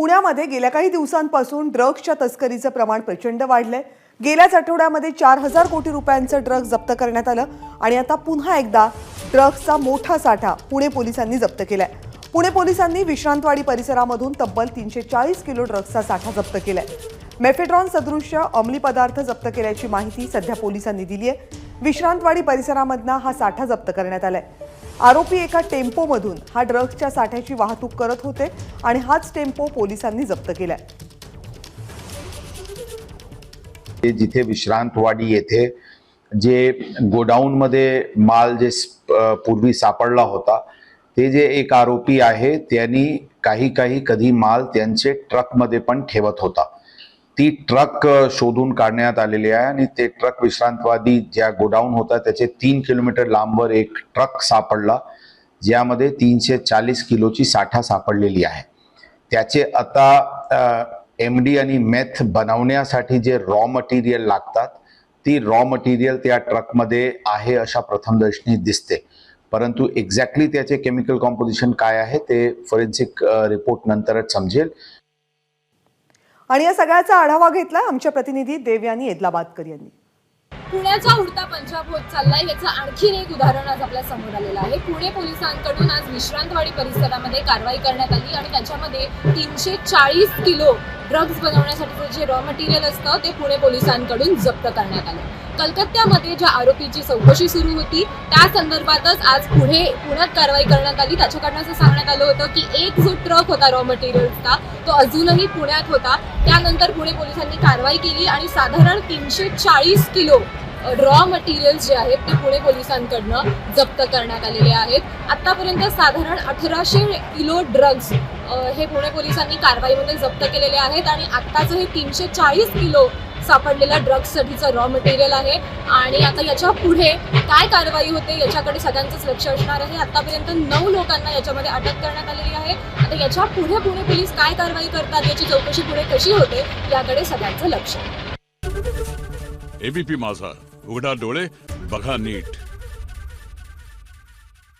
पुण्यामध्ये गेल्या काही दिवसांपासून ड्रग्सच्या तस्करीचं प्रमाण प्रचंड वाढलंय. गेल्याच आठवड्यामध्ये चार हजार कोटी रुपयांचं ड्रग्ज जप्त करण्यात आलं आणि आता पुन्हा एकदा ड्रग्सचा मोठा साठा पुणे पोलिसांनी जप्त केलाय. पुणे पोलिसांनी विश्रांतवाडी परिसरामधून तब्बल तीनशे चाळीस किलो ड्रग्सचा साठा जप्त केलाय. मेफेड्रॉन सदृश्य अंमली पदार्थ जप्त केल्याची माहिती सध्या पोलिसांनी दिली आहे विश्रांतवाडी परिसरामधना हा साठा जप्त करण्यात आलाय. आरोपी एका टेम्पोमधून हा ड्रग्सच्या साठ्याची वाहतूक करत होते आणि हाच टेम्पो पोलिसांनी जप्त केलाय. ते जिथे विश्रांतवाडी येथे जे गोडाऊनमध्ये माल जे पूर्वी सापडला होता ते जे एक आरोपी आहे त्यांनी काही काही कधी माल त्यांचे ट्रकमध्ये पण ठेवत होता. ती ट्रक शोधून काढण्यात आलेली आहे आणि ते ट्रक विश्रांतवादी ज्या गोडाऊन होता त्याचे तीन किलोमीटर लांबवर एक ट्रक सापडला ज्यामध्ये तीनशे चाळीस किलोची साठा सापडलेली आहे. त्याचे आता एम डी आणि मेथ बनवण्यासाठी जे रॉ मटेरियल लागतात ती रॉ मटेरियल त्या ट्रकमध्ये आहे अशा प्रथमदर्शनी दिसते. परंतु एक्झॅक्टली त्याचे केमिकल कॉम्पोजिशन काय आहे ते फॉरेन्सिक रिपोर्ट नंतरच समजेल. आणि या सगळ्याचा आढावा घेतला आमच्या प्रतिनिधी देवयानी येदलाबादकर यांनी. पुण्याचा उडता पंजाब होत चाललाय याचं आणखीन एक उदाहरण आज आपल्यासमोर आलेलं आहे. पुणे पोलिसांकडून आज विश्रांतवाडी परिसरामध्ये कारवाई करण्यात आली आणि त्याच्यामध्ये तीनशे चाळीस किलो ड्रग्ज बनवण्यासाठीचं जे रॉ मटेरियल असतं ते पुणे पोलिसांकडून जप्त करण्यात आलं. कलकत्त्यामध्ये ज्या आरोपीची चौकशी सुरू होती त्या संदर्भातच आज पुढे पुण्यात कारवाई करण्यात आली. त्याच्याकडनं असं सांगण्यात आलं होतं की एक जो ट्रक होता रॉ मटेरियल्सचा तो अजूनही पुण्यात होता. त्यानंतर पुणे पोलिसांनी कारवाई केली आणि साधारण तीनशे चाळीस किलो रॉ मटेरियल्स जे आहेत ते पुणे पोलिसांकडनं जप्त करण्यात आलेले आहेत. आतापर्यंत साधारण अठराशे किलो ड्रग्ज हे पुणे पोलिसांनी कारवाईमध्ये जप्त केलेले आहेत आणि आत्ताचं हे तीनशे चाळीस किलो सापडलेला ड्रग्जसाठीचं रॉ मटेरियल आहे. आणि आता याच्यापुढे काय कारवाई होते याच्याकडे सगळ्यांचंच लक्ष असणार आहे. आतापर्यंत नऊ लोकांना याच्यामध्ये अटक करण्यात आलेली आहे. आता याच्यापुढे पुणे पोलीस काय कारवाई करतात याची चौकशी पुढे कशी होते याकडे सगळ्यांचं लक्ष. एबीपी माझा. उघडा डोळे बघा नीट.